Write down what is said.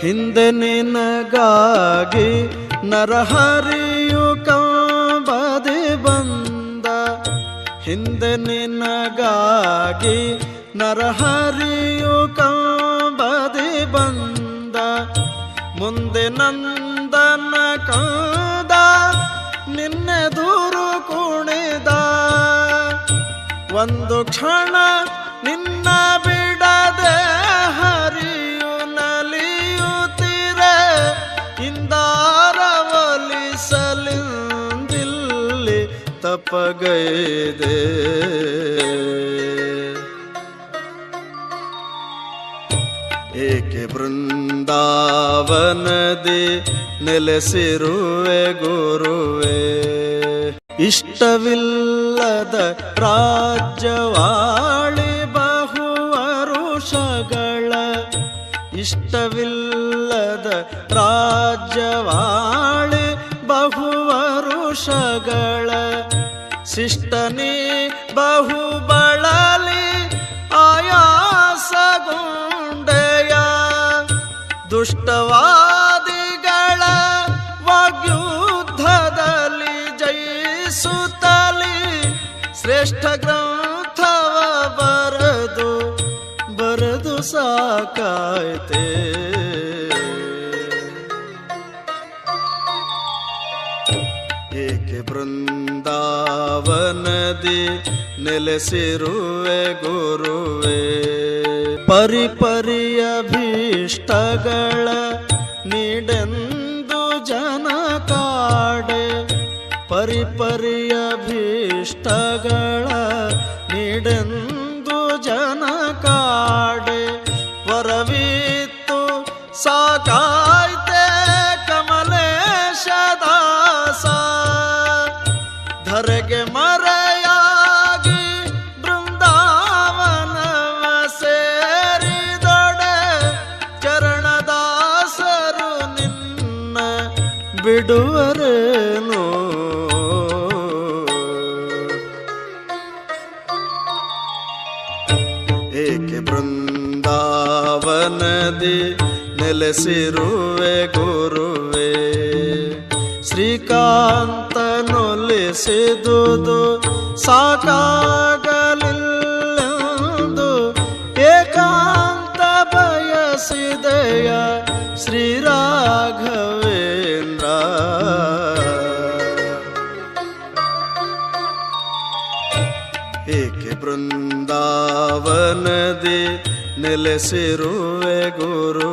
ಹಿಂದೆ ನಿನಗಾಗಿ ನರಹರಿಯು ಕಾಂಬದೆ ಬಂದ. ಹಿಂದೆ ನಿನಗಾಗಿ ನರಹರಿಯು ಕಾಂಬದೆ ಬಂದ. ಮುಂದೆ ನಂದನ ಕಂದ ನಿನ್ನೆ ದೂರು ಕುಣಿದ. ಒಂದು ಕ್ಷಣ ನಿನ್ನ ಬಿಡದೆ ತಪಗೈದೆ ಏಕೆ ಬೃಂದಾವನದಿ ನೆಲೆಸಿರುವೆ ಗುರುವೆ? ಇಷ್ಟವಿಲ್ಲದ ರಾಜ್ಯವಾಳಿ ಬಹು ವರುಷಗಳ. ಇಷ್ಟವಿಲ್ಲದ ರಾಜ್ಯವಾಳಿ ಬಹು ವರುಷಗಳ. ಶಿಷ್ಟನಿ ಬಹುಬಳಲಿ ಆಯಾಸಗೊಂಡೆಯ ದುಷ್ಟವಾದಿಗಳ ವಾಗ್ಯುದ್ಧದಲ್ಲಿ ಜಯಿಸುತ್ತಲಿ. ಶ್ರೇಷ್ಠ ಗ್ರಂಥವ ಬರದು ಬರದು ಸಾಕಾಯ್ತೆ. ಬೃಂದಾವನದಿ ನೆಲೆಸಿರುವೆ ಗುರುವೆ. ಪರಿಪರಿಯ ಭೀಷ್ಟಗಳ ನೀಡೆಂದು ಜನ ಕಾಡೆ. ಪರಿಪರಿಯ ಭೀಷ್ಟಗಳ ನೀಡೆಂದು ಜನ ಕಾಡೆ. ವರವಿತ್ತು ಸಾಕಾಯ್ತೆ ಬಿಡುವರೇನು? ಏಕೆ ಬೃಂದಾವನದಿ ನೆಲೆಸಿರುವೆ ಗುರುವೆ? ಶ್ರೀಕಾಂತನೊಲಿಸಿದುದು ಸಾಕಾಗಲಿಲ್ಲದು. ಏಕಾಂತ ಬಯಸಿದೆಯ ಶ್ರೀರಾಘವೇಂದ್ರ वनदि निलसिरु गुरु